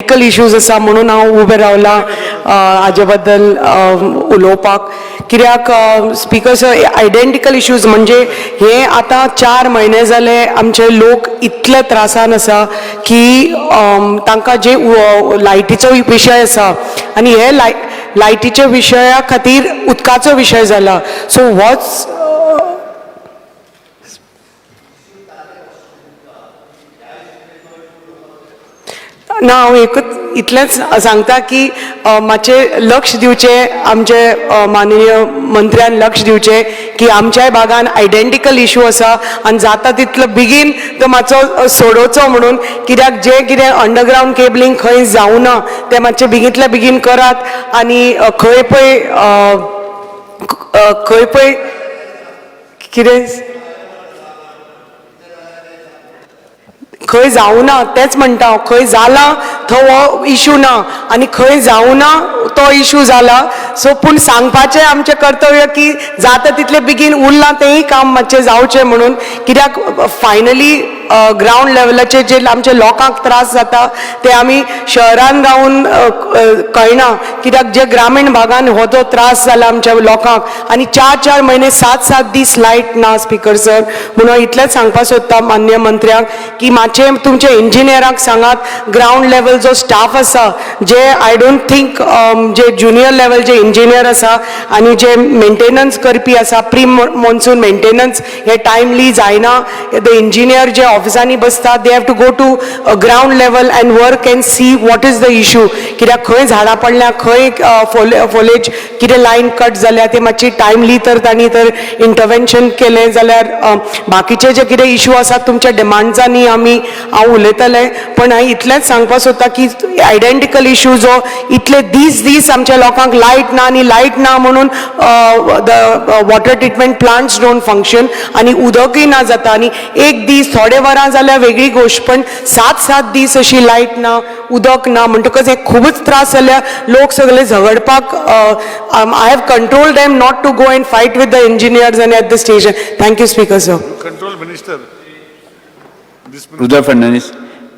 Technical issues आसा म्हणून हांव उबें रावला हाजे बद्दल उलोवपाक. कित्याक स्पिकर सर आयडेंटिकल इश्यूज म्हणजे हे आतां चार म्हयने जाले आमचे लोक इतले त्रासान आसा की तांकां जे लायटीचो विशय आसा आनी हे लाय लायटीच्या विशया खातीर उदकाचो विशय जाला सो होच ना हांव एकूच इतलेंच सांगता की मातशें लक्ष दिवचें आमचे माननीय मंत्र्यान लक्ष दिवचें की आमच्याय भागान आयडेंटिकल इश्यू आसा आनी जाता तितलो बेगीन तो मातसो सोडोवचो म्हणून कित्याक जें कितें अंडरग्रावंड केबलींग खंय जावना तें मातशें बेगींतल्या बेगीन करात आनी खंय पळय खंय पळय कितें? खंय जावना तेच म्हणटा हांव खंय जाला थंय हो इशू ना. आनी खंय जावना तो इशू जाला. सो पूण सांगपाचें आमचें कर्तव्य की जाता तितलें बेगीन उरलां तेंय काम मातशें जावचें म्हणून. कित्याक फायनली ग्रावंड लेवलाचे जे आमचे लोकांक त्रास जाता ते आमी शहरान रावून कळना. कित्याक जे ग्रामीण भागान हो जो त्रास जाला आमच्या लोकांक आनी चार चार म्हयने सात सात दीस लायट ना स्पिकर सर. म्हणून हांव इतलेंच सांगपाक सोदता मान्य मंत्र्याक की मातशें तुमच्या इंजिनियरांक सांगात ग्रावंड लेवल जो स्टाफ आसा जे आय डोंट थिंक जे ज्युनियर लेवल जे इंजिनियर आसा आनी जे मेंटेनन्स करपी आसा प्री मॉन्सून मेंटेनन्स हे टायमली जायना. द इंजिनियर जे ऑफिसांनी बसता they have to go to ground level and work and see what is the issue कित्याक खंय झाडां पडल्या खंय फोले फोलेज कितें लायन कट जाल्या ते मातशी टायमली तर तांणी तर इंटरवेन्शन केलें. जाल्यार बाकीचे जे कितें इश्यू आसात तुमच्या डिमांड्सांनी आमी हांव उलयतलें पण हांव इतलेंच सांगपाक सोदता की आयडेंटिकल इशू जो इतले दीस दीस आमच्या लोकांक लायट ना आनी लायट ना म्हणून the water treatment plants don't function आनी उदकूय ना जाता. आनी एक दीस थोडे वरां जाल्यार वेगळी गोश्ट पण सात सात दीस अशी लायट ना उदक ना म्हणटकच हे खूबच त्रास जाल्या लोक सगळे झगडपाक I have control them not to go and fight with the engineers and at the station thank you speaker sir. This Rudra Fernandez.